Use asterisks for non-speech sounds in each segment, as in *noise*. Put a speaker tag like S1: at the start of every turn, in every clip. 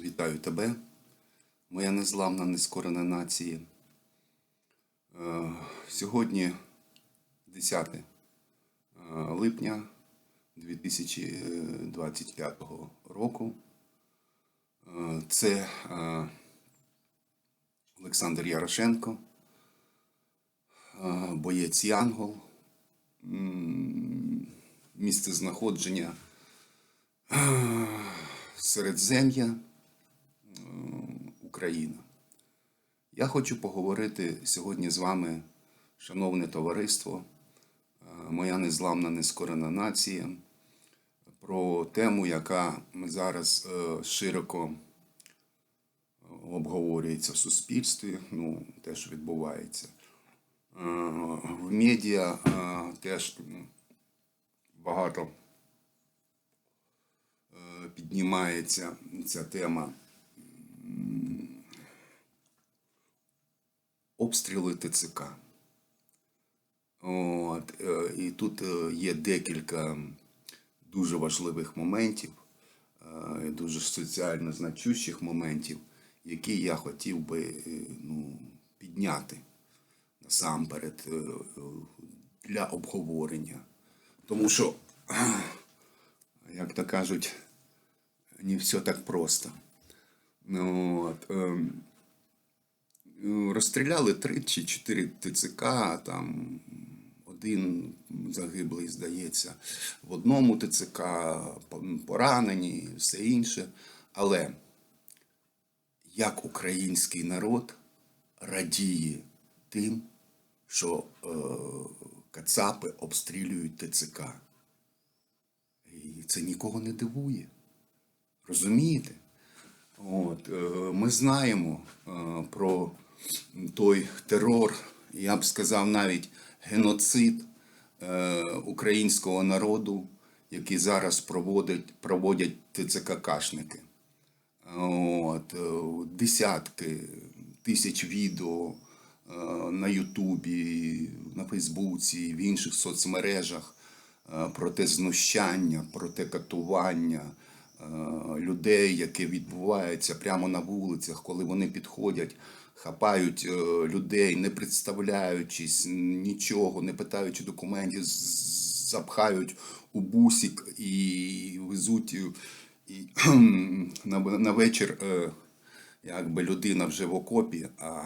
S1: Вітаю тебе, моя незламна нескорена нація. Е, Сьогодні 10 е, липня 2025 року. Е, Це Олександр Ярошенко, боєць Янгол, місце знаходження Середзем'я, Україна. Я хочу поговорити сьогодні з вами, шановне товариство, е, моя незламна нескорена нація, про тему, яка зараз е, широко обговорюється в суспільстві, ну, те, що відбувається. Е, В медіа е, теж багато е, піднімається ця тема обстріли ТЦК. От, е, і тут е, є декілька дуже важливих моментів, е, дуже соціально значущих моментів, які я хотів би ну, підняти насамперед для обговорення. Тому що, *clears throat* як то кажуть, не все так просто. Ну, от, ем, розстріляли три чи чотири ТЦК, там один загиблий, здається, в одному ТЦК, по- поранені, все інше. Але як український народ радіє тим, що е, кацапи обстрілюють ТЦК. І це нікого не дивує. Розумієте? От, е, ми знаємо е, про той терор, я б сказав навіть геноцид е, українського народу, який зараз проводять, проводять ТЦК-кашники. От, е, десятки тисяч відео е, на Ютубі, на Фейсбуці, в інших соцмережах про те знущання, про те катування людей, яке відбувається прямо на вулицях, коли вони підходять, хапають е, людей, не представляючись нічого, не питаючи документів, запхають у бусик і везуть. е, І *clears throat* на, на вечір е, якби людина вже в окопі, а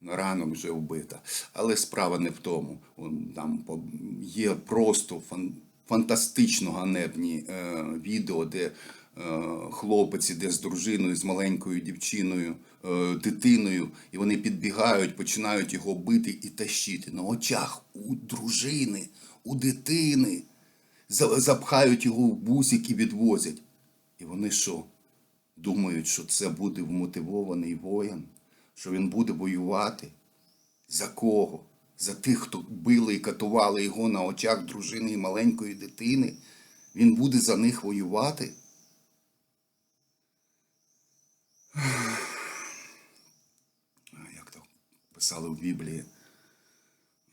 S1: на ранок вже вбита. Але справа не в тому. Там є просто фан, фантастично ганебні е, відео, де хлопець іде з дружиною, з маленькою дівчиною, е, дитиною, і вони підбігають, починають його бити і тащити на очах у дружини, у дитини. Запхають його в бусик і відвозять. І вони що? Думають, що це буде вмотивований воїн, що він буде воювати. За кого? За тих, хто били і катували його на очах дружини і маленької дитини. Він буде за них воювати. *sighs* Як то писали в Біблії,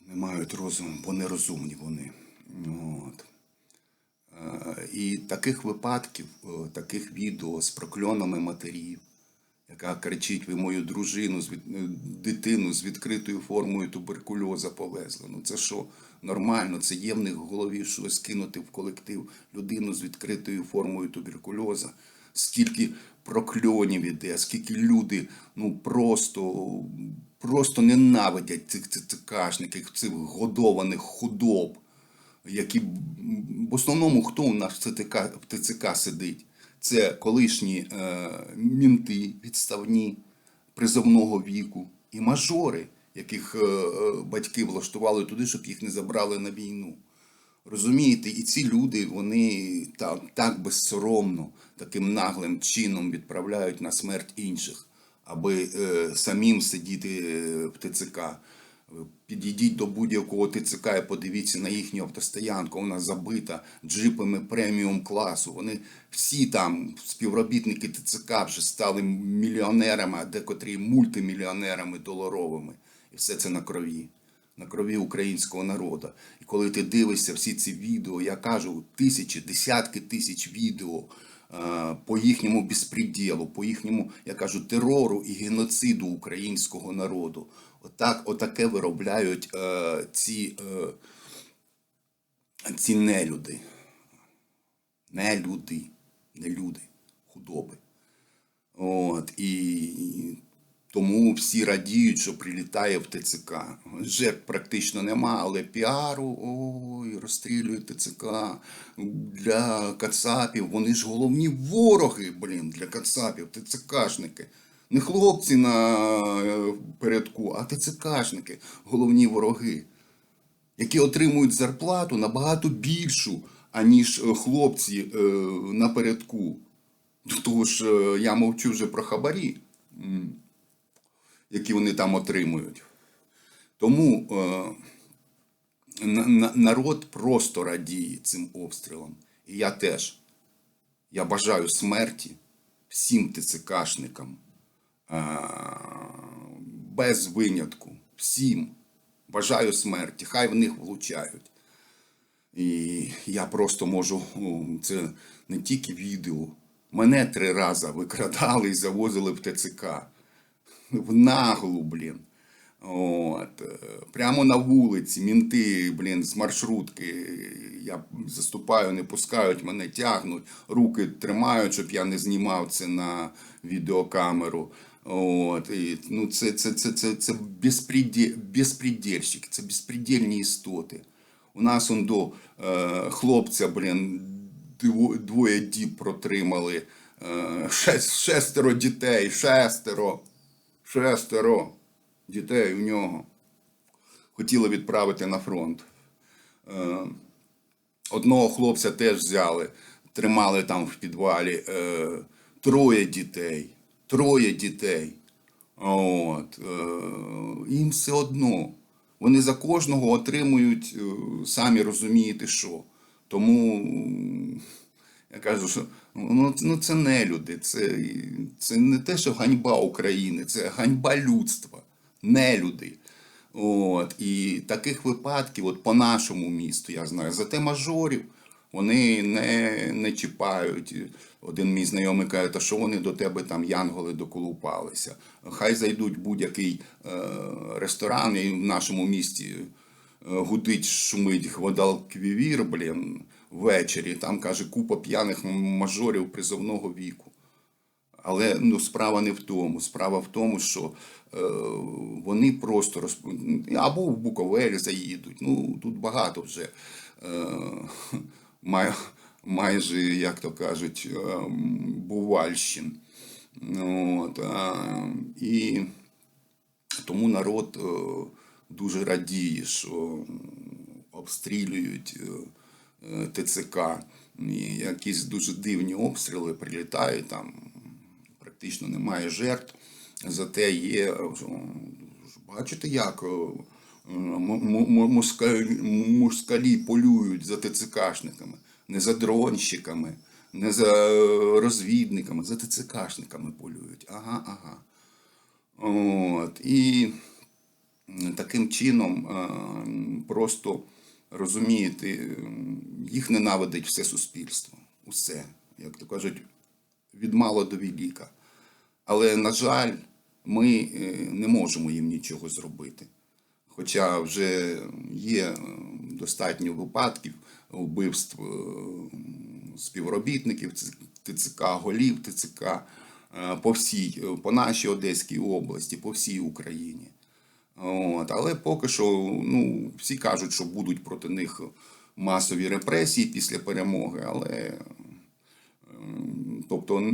S1: не мають розуму, бо нерозумні вони. От. Е, І таких випадків, е, таких відео з прокльонами матерів, яка кричить, ви мою дружину, е, дитину з відкритою формою туберкульоза повезли. Ну це що, нормально, це є в них в голові щось кинути в колектив людину з відкритою формою туберкульоза. Скільки прокльонів іде, скільки люди ну просто, просто ненавидять цих цикашників, цих годованих худоб які в основному хто у нас в ТЦК, в ТЦК сидить? Це колишні е, мінти відставні призовного віку і мажори, яких е, е, батьки влаштували туди, щоб їх не забрали на війну. Розумієте, і ці люди вони так, так безсоромно, таким наглим чином відправляють на смерть інших, аби е, самим сидіти е, в ТЦК. Підійдіть до будь-якого ТЦК і подивіться на їхню автостоянку. Вона забита джипами преміум класу. Вони всі там співробітники ТЦК вже стали мільйонерами, а декотрі мультимільйонерами доларовими. І все це на крові. На крові українського народу. І коли ти дивишся всі ці відео, я кажу, тисячі, десятки тисяч відео е, по їхньому безпреділу, по їхньому, я кажу, терору і геноциду українського народу. Отак, отаке виробляють е, ці, е, ці нелюди. Не люди, худоби. От, і тому всі радіють, що прилітає в ТЦК. Жертв практично нема, але піару ой, розстрілюють ТЦК для Кацапів. Вони ж головні вороги, блін, для Кацапів, ТЦКшники. Не хлопці на е, передку, а ТЦКшники, головні вороги які отримують зарплату набагато більшу, аніж е, хлопці е, напередку. Тому ж е, я мовчу вже про хабарі, які вони там отримують. Тому е, на- на- народ просто радіє цим обстрілам. І я теж. Я бажаю смерті всім ТЦКшникам. Е, без винятку. Всім. Бажаю смерті. Хай в них влучають. І я просто можу, це не тільки відео. Мене три рази викрадали і завозили в ТЦК. В наглу, блін. От, е, прямо на вулиці, мінти, блін, з маршрутки. Я заступаю, не пускають, мене тягнуть, руки тримають, щоб я не знімав це на відеокамеру. От, і, ну, це, це, це, це, це безпредельщики, це безпредельні істоти. У нас он до е, хлопця, блін, двоє діб протримали. Е, шест, шестеро дітей, шестеро. Шестеро дітей у нього. Хотіли відправити на фронт. Е, одного хлопця теж взяли, тримали там в підвалі. Е, троє дітей. Троє дітей. От, е, їм все одно. Вони за кожного отримують, самі розумієте, що. Тому я кажу, що ну, ну це не люди, це, це не те, що ганьба України, це ганьба людства, не люди. От, і таких випадків, от по нашому місту, я знаю, зате мажорів вони не, не чіпають. Один мій знайомий каже, та що вони до тебе там янголи доколупалися. Хай зайдуть будь-який е, ресторан, і в нашому місті гудить, шумить гвадалквівір, блін, ввечері. Там каже купа п'яних мажорів призовного віку. Але ну, справа не в тому. Справа в тому, що е, вони просто розп... або в Буковель заїдуть. Ну, тут багато вже е, май... майже, як то кажуть, е, бувальщин. Ну, От, а, і тому народ е, дуже радіє, що обстрілюють е, ТЦК. І якісь дуже дивні обстріли прилітають там практично немає жертв. Зате є, е, бачите, як е, москалі, полюють за ТЦКшниками, не за дронщиками, не за розвідниками, за ТЦКшниками полюють. Ага, ага. От. І таким чином е, просто розумієте, е, їх ненавидить все суспільство. Усе, як то кажуть, від мала до велика. Але, на жаль, ми е, не можемо їм нічого зробити. Хоча вже є достатньо випадків вбивств співробітників ТЦК, голів ТЦК по всій, по нашій Одеській області, по всій Україні. От, але поки що ну, всі кажуть, що будуть проти них масові репресії після перемоги, але ем, тобто,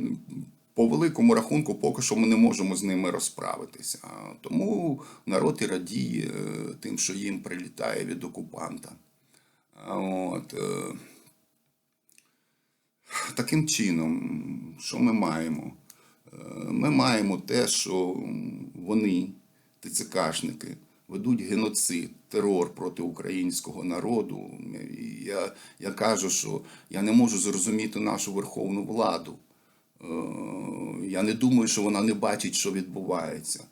S1: по великому рахунку, поки що ми не можемо з ними розправитися. Тому народ і радіє е, тим, що їм прилітає від окупанта. От, е, таким чином, що ми маємо? Е, Ми маємо те, що вони, ТЦКшники, ведуть геноцид, терор проти українського народу. Я, я кажу, що я не можу зрозуміти нашу верховну владу. Е, Я не думаю, що вона не бачить, що відбувається.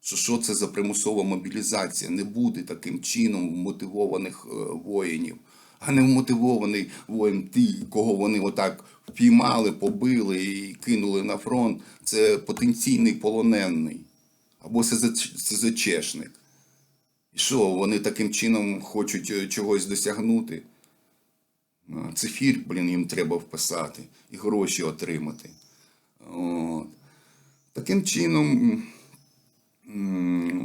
S1: Що, що це за примусова мобілізація? Не буде таким чином мотивованих е, воїнів. а не вмотивований воїн, ті, кого вони отак впіймали, побили і кинули на фронт, це потенційний полонений або СЗЧшник. І що, вони таким чином хочуть е, чогось досягнути? Цифір, блін, їм треба вписати і гроші отримати. От. Таким чином,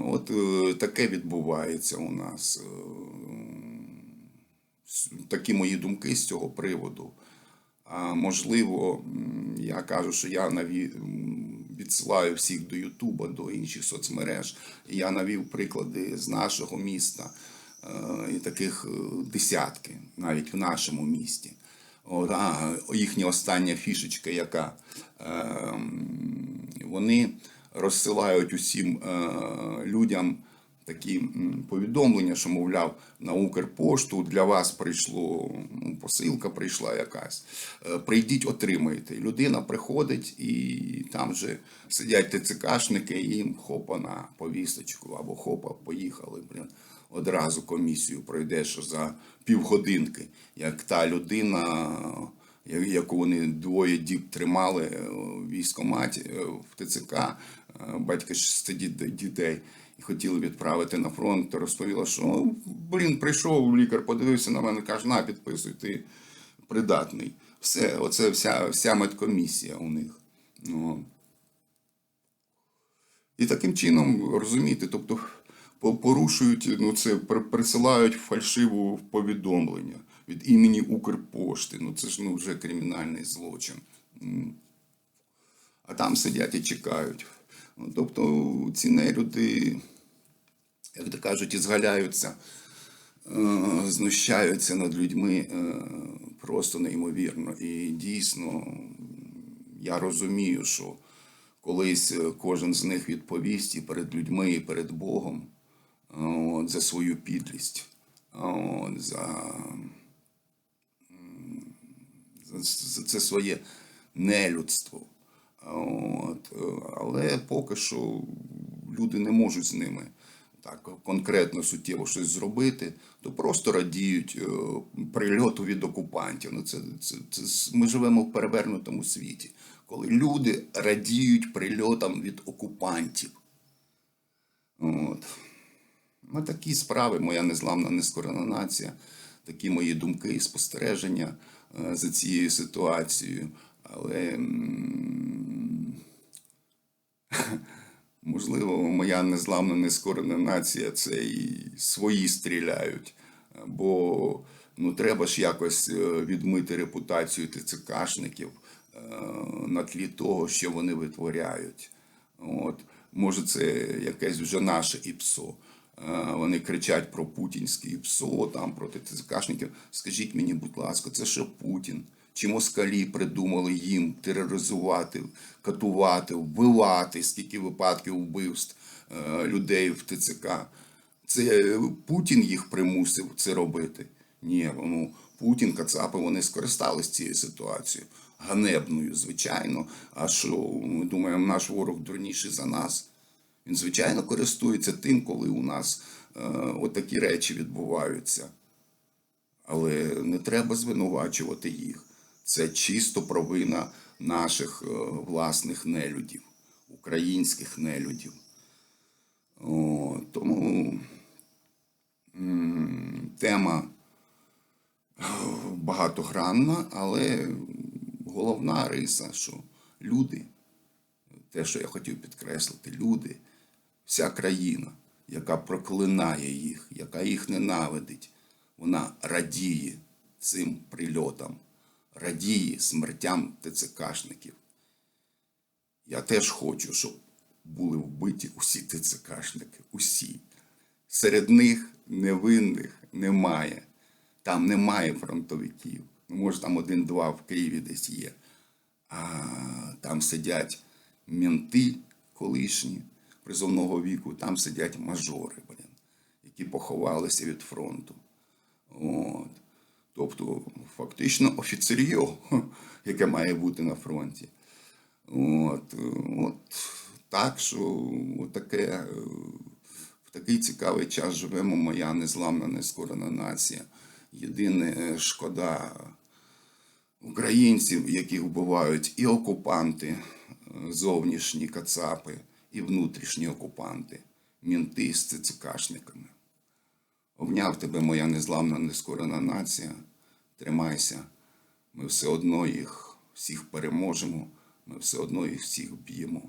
S1: от е, таке відбувається у нас. Е, Такі мої думки з цього приводу. А можливо, я кажу, що я наві... м, відсилаю всіх до Ютуба, до інших соцмереж. Я навів приклади з нашого міста, е, і таких е, десятки, навіть в нашому місті. От, їхня остання фішечка, яка е, вони розсилають усім е, людям такі повідомлення, що, мовляв, на Укрпошту для вас прийшло ну, посилка, прийшла якась. Е, Прийдіть, отримайте. Людина приходить, і там же сидять ТЦКшники, і їм хопа на повісточку, або хопа, поїхали. Блін. Одразу комісію пройде, що за півгодинки, як та людина, яку вони двоє діб тримали е, в військкоматі е, в ТЦК, батько шести дітей, хотіли відправити на фронт, то розповіла, що «Ну, блін, прийшов лікар, подивився на мене, каже, на, підписуй, ти придатний. Все, оце вся, вся медкомісія у них. Ну, і таким чином розумієте, тобто порушують, ну це присилають фальшиву повідомлення від імені Укрпошти. Ну це ж ну вже кримінальний злочин. А там сидять і чекають. Тобто ці нелюди, як то кажуть, ізгаляються, е, знущаються над людьми е, просто неймовірно. І дійсно, я розумію, що колись е, кожен з них відповість і перед людьми, і перед Богом от, за свою підлість, от, за, за це своє нелюдство. От, е, але поки що люди не можуть з ними так конкретно суттєво щось зробити, то просто радіють е, прильоту від окупантів. Ну, це, це, це, ми живемо в перевернутому світі, коли люди радіють прильотам від окупантів. От. Ну, такі справи, моя незламна нескорена нація, такі мої думки і спостереження е, за цією ситуацією. Але *laughs* можливо, моя незламна нескорена нація це і свої стріляють. Бо ну, треба ж якось е, відмити репутацію ТЦКшників е, на тлі того, що вони витворяють. От. Може, це якесь вже наше ІПСО. Е, Вони кричать про путінське ІПСО, там проти ТЦКшників. Скажіть мені, будь ласка, це що Путін? Чи москалі придумали їм тероризувати, катувати, вбивати, скільки випадків вбивств е, людей в ТЦК? Це Путін їх примусив це робити? Ні, ну Путін, Кацапи, вони скористались цією ситуацією. Ганебною, звичайно. А що ми думаємо, наш ворог дурніший за нас? Він, звичайно, користується тим, коли у нас е, отакі речі відбуваються. Але не треба звинувачувати їх. Це чисто провина наших е, власних нелюдів, українських нелюдів. О, тому тема е, багатогранна, але головна риса, що люди, те, що я хотів підкреслити, люди, вся країна, яка проклинає їх, яка їх ненавидить, вона радіє цим прильотам, радіє смертям ТЦКшників. Я теж хочу, щоб були вбиті усі ТЦКшники, усі. Серед них невинних немає. Там немає фронтовиків. Ну, може, там один-два в Києві десь є. А там сидять менти колишні призовного віку, там сидять мажори, блін, які поховалися від фронту. От. Тобто, фактично, офіцер'йо, яке має бути на фронті. От, от так, що таке, е, в такий цікавий час живемо, моя незламна, нескорена нація. Єдине е, шкода українців, яких вбивають і окупанти, е, зовнішні кацапи, і внутрішні окупанти, мінти з цицикашниками. Обняв тебе моя незламна нескорена нація. Тримайся. Ми все одно їх всіх переможемо, ми все одно їх всіх б'ємо.